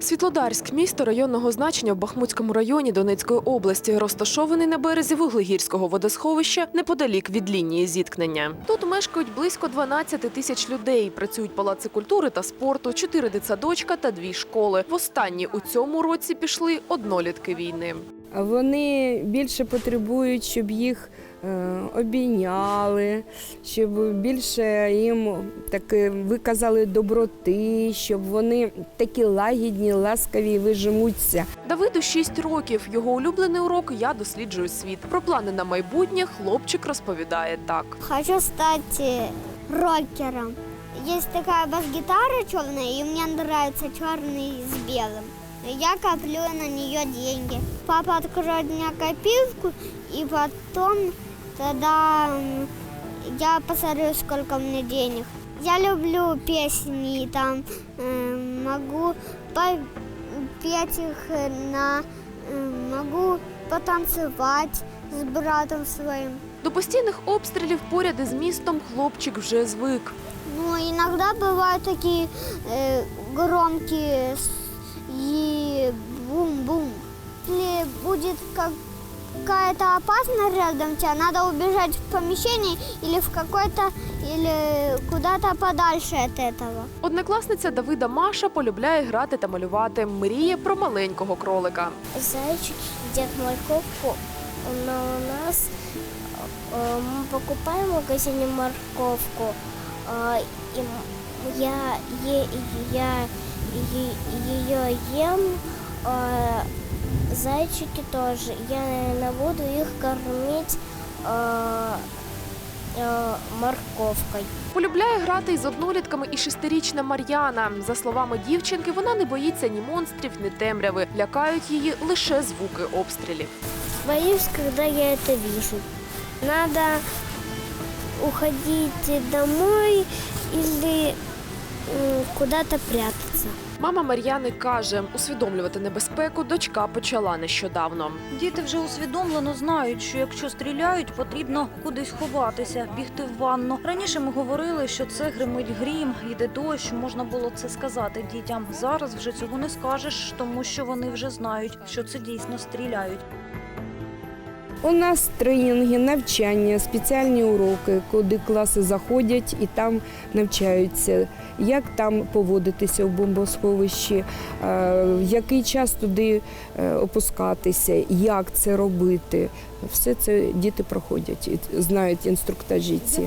Світлодарськ місто районного значення в Бахмутському районі Донецької області, розташований на березі Вуглегірського водосховища неподалік від лінії зіткнення. Тут мешкають близько 12 тисяч людей. Працюють палаци культури та спорту, чотири дитсадочка та дві школи. В останні у цьому році пішли однолітки війни. Вони більше потребують, щоб їх обійняли, щоб більше їм таки виказали доброти, щоб вони такі лагідні, ласкаві і вижимуться. Давиду 6 років. Його улюблений урок Я досліджую світ. Про плани на майбутнє хлопчик розповідає так. Хочу стать э, рокером. Есть такая бас-гитара черная, и мне нравится черный с белым. Я коплю на нее деньги. Папа откроет мне копилку, и потом тогда м, я посмотрю, сколько мне денег. Я люблю песни, и там э, могу попеть их э, на... э, могу потанцевать с братом своим. До постійних обстрілів поряд із містом хлопчик вже звик. Ну, иногда бывают такие э, громкие с- и бум-бум. Если будет как- какая-то опасность рядом тебя, надо убежать в помещение или в какой-то, или куда-то подальше от этого. Однокласниця Давида Маша полюбляє грати та малювати. Мріє про маленького кролика. Зайчик едят морковку, но у нас э, мы покупаем в магазине морковку, э, и м- я, е- я ее ем, э, зайчики тоже. Я, наверное, буду их кормить э, э, морковкой. Полюбляє грати із однолітками і шестирічна Мар'яна. За словами дівчинки, вона не боїться ні монстрів, ні темряви. Лякають її лише звуки обстрілів. Боюсь, когда я это вижу. Надо уходить домой или м, куда-то прятаться. Мама Мар'яни каже, усвідомлювати небезпеку дочка почала нещодавно. Діти вже усвідомлено знають, що якщо стріляють, потрібно кудись ховатися, бігти в ванну. Раніше ми говорили, що це гримить грім, йде дощ. Можна було це сказати дітям. Зараз вже цього не скажеш, тому що вони вже знають, що це дійсно стріляють. У нас тренінги, навчання, спеціальні уроки, куди класи заходять і там навчаються, як там поводитися в бомбосховищі, е, в який час туди е, опускатися, як це робити. Все це діти проходять і знають інструктажі ці.